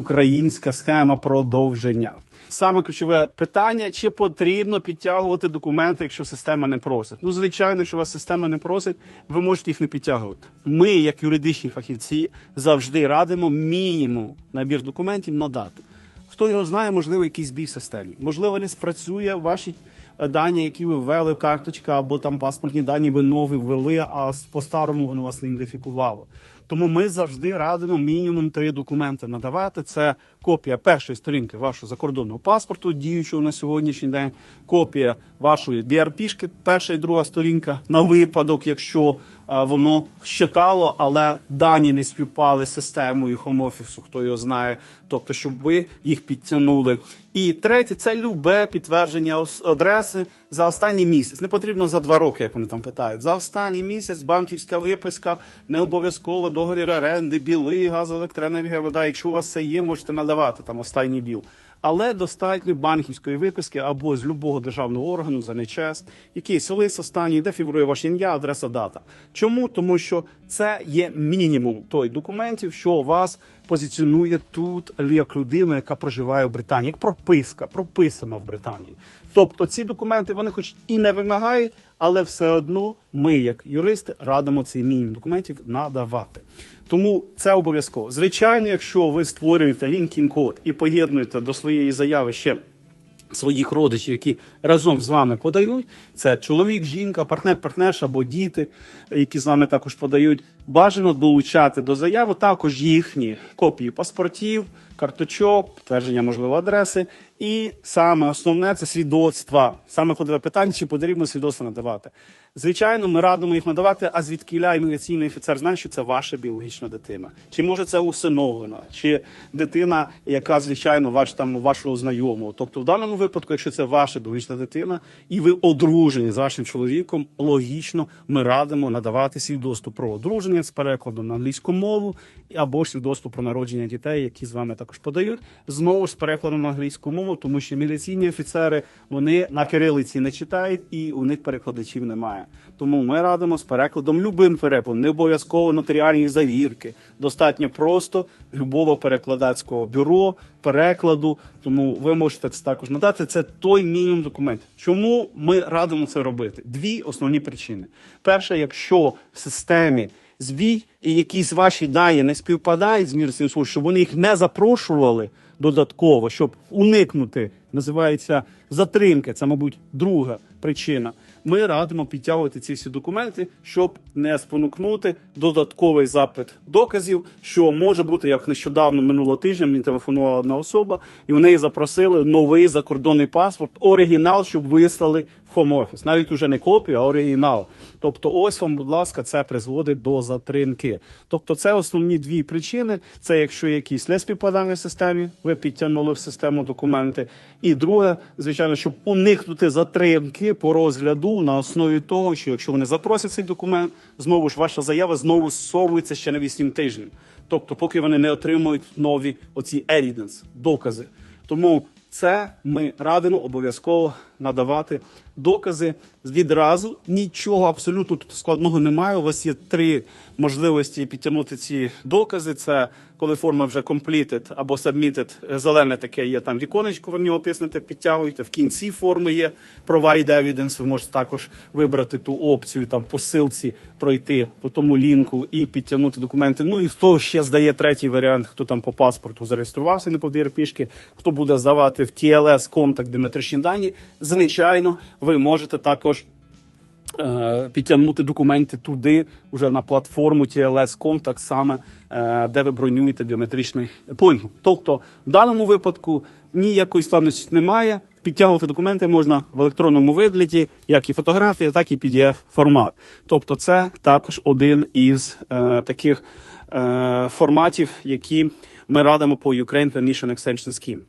українська схема продовження. Саме ключове питання: чи потрібно підтягувати документи, якщо система не просить? Ну, звичайно, якщо вас система не просить, ви можете їх не підтягувати. Ми, як юридичні фахівці, завжди радимо мінімум набір документів надати. Хто його знає, можливо, якийсь збій в системі. Можливо, не спрацює ваші дані, які ви ввели, карточка або там паспортні дані ви нові ввели, а по-старому воно вас не ідентифікувало. Тому ми завжди радимо мінімум три документи надавати. Це копія першої сторінки вашого закордонного паспорту, діючого на сьогоднішній день, копія вашої BRP-шки, перша і друга сторінка, на випадок, якщо воно щитало, але дані не співпали з системою хом-офісу, хто його знає, тобто, щоб ви їх підтягнули. І третє це любе підтвердження адреси за останній місяць. Не потрібно за два роки, як вони там питають. За останній місяць банківська виписка, не обов'язково договір оренди, біли, газ, електроенергія, вода. Якщо у вас це є, можете надавати там останній біл. Але достатньо банківської виписки або з любого державного органу за нечест, якийсь лист останній, де фігурує ваше ім'я, адреса, дата. Чому? Тому що це є мінімум той документів, що вас позиціонує тут як людина, яка проживає в Британії, як прописка, прописана в Британії. Тобто ці документи вони хоч і не вимагають, але все одно ми, як юристи, радимо цей мінімум документів надавати. Тому це обов'язково. Звичайно, якщо ви створюєте LinkedIn код і поєднуєте до своєї заяви ще своїх родичів, які разом з вами подають, це чоловік, жінка, партнер, партнерша або діти, які з вами також подають. Бажано долучати до заяви також їхні копії паспортів, карточок, підтвердження можливо адреси. І саме основне це свідоцтва. Саме ходове питання, чи потрібно свідоцтво надавати. Звичайно, ми радимо їх надавати, а звідкіля імміграційний офіцер знає, що це ваша біологічна дитина. Чи може це усиновлена, чи дитина, яка звичайно ваш там вашого знайомого. Тобто, в даному випадку, якщо це ваша біологічна дитина, і ви одружені з вашим чоловіком, логічно ми радимо надавати свідоцтво про одруження з перекладом на англійську мову або свідоцтво про народження дітей, які з вами також подають. Знову ж перекладом на англійську мову, тому що міліційні офіцери вони на кирилиці не читають і у них перекладачів немає. Тому ми радимо з перекладом любим перекладом, не обов'язково нотаріальні завірки. Достатньо просто любого перекладацького бюро, перекладу. Тому ви можете це також надати. Це той мінімум документів. Чому ми радимо це робити? Дві основні причини. Перше, якщо в системі збій і якісь ваші дані не співпадають з мірцем служб, щоб вони їх не запрошували додатково, щоб уникнути, називається затримки. Це, мабуть, друга причина. Ми радимо підтягувати ці всі документи, щоб не спонукнути додатковий запит доказів, що може бути як нещодавно минулого тижня мені телефонувала одна особа, і в неї запросили новий закордонний паспорт, оригінал, щоб вислали в хом-офіс. Навіть уже не копію, а оригінал. Тобто, ось вам, будь ласка, це призводить до затримки. Тобто, це основні дві причини. Це якщо якісь неспівпадання в системі, ви підтягнули в систему документи. І друге, звичайно, щоб уникнути затримки по розгляду на основі того, що якщо вони запросять цей документ, знову ж ваша заява знову зсовується ще на 8 тижнів. Тобто, поки вони не отримують нові оці evidence, докази. Тому це ми радимо обов'язково надавати докази відразу. Нічого абсолютно тут складного немає. У вас є три можливості підтягнути ці докази. Це коли форма вже completed або submitted, зелене таке є там віконечко, ви в нього тиснете, підтягуєте. В кінці форми є provide evidence, ви можете також вибрати ту опцію, там по ссылці пройти по тому лінку і підтягнути документи. Ну і хто ще здає третій варіант, хто там по паспорту зареєструвався, не по пішки, хто буде здавати в TLS контакт біометричні дані, звичайно, ви можете також е, підтягнути документи туди, вже на платформу TLS Contact, саме е, де ви бронюєте біометричний поінг. Тобто, в даному випадку ніякої складності немає. Підтягувати документи можна в електронному вигляді, як і фотографія, так і pdf формат. Тобто, це також один із е, таких е, форматів, які ми радимо по Ukraine Permission Extension Scheme.